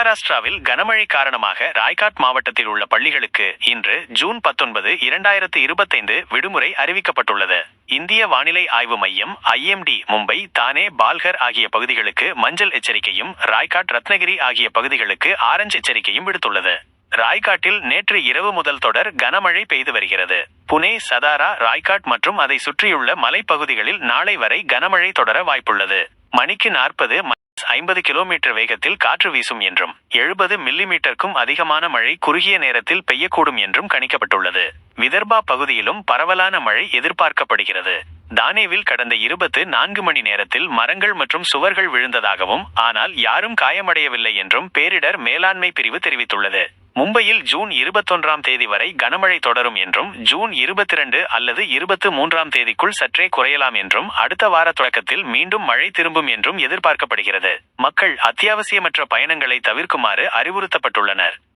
மகாராஷ்டிராவில் கனமழை காரணமாக ராய்காட் மாவட்டத்தில் உள்ள பள்ளிகளுக்கு இன்று ஜூன் பத்தொன்பது இரண்டாயிரத்து இருபத்தைந்து விடுமுறை அறிவிக்கப்பட்டுள்ளது. இந்திய வானிலை ஆய்வு மையம் ஐஎம்டி மும்பை தானே பால்கர் ஆகிய பகுதிகளுக்கு மஞ்சள் எச்சரிக்கையும் ராய்காட் ரத்னகிரி ஆகிய பகுதிகளுக்கு ஆரஞ்சு எச்சரிக்கையும் விடுத்துள்ளது. ராய்காட்டில் நேற்று இரவு முதல் தொடர் கனமழை பெய்து வருகிறது. புனே சதாரா ராய்காட் மற்றும் அதை சுற்றியுள்ள மலைப்பகுதிகளில் நாளை வரை கனமழை தொடர வாய்ப்புள்ளது. மணிக்கு நாற்பது ஐம்பது கிலோமீட்டர் வேகத்தில் காற்று வீசும் என்றும் எழுபது மில்லிமீட்டருக்கும் அதிகமான மழை குறுகிய நேரத்தில் பெய்யக்கூடும் என்றும் கணிக்கப்பட்டுள்ளது. விதர்பா பகுதியிலும் பரவலான மழை எதிர்பார்க்கப்படுகிறது. தானேவில் கடந்த இருபத்து நான்கு மணி நேரத்தில் மரங்கள் மற்றும் சுவர்கள் விழுந்ததாகவும் ஆனால் யாரும் காயமடையவில்லை என்றும் பேரிடர் மேலாண்மை பிரிவு தெரிவித்துள்ளது. மும்பையில் ஜூன் இருபத்தொன்றாம் தேதி வரை கனமழை தொடரும் என்றும் ஜூன் இருபத்தி இரண்டு அல்லது இருபத்து மூன்றாம் தேதிக்குள் சற்றே குறையலாம் என்றும் அடுத்த வார தொடக்கத்தில் மீண்டும் மழை திரும்பும் என்றும் எதிர்பார்க்கப்படுகிறது. மக்கள் அத்தியாவசியமற்ற பயணங்களை தவிர்க்குமாறு அறிவுறுத்தப்பட்டுள்ளனர்.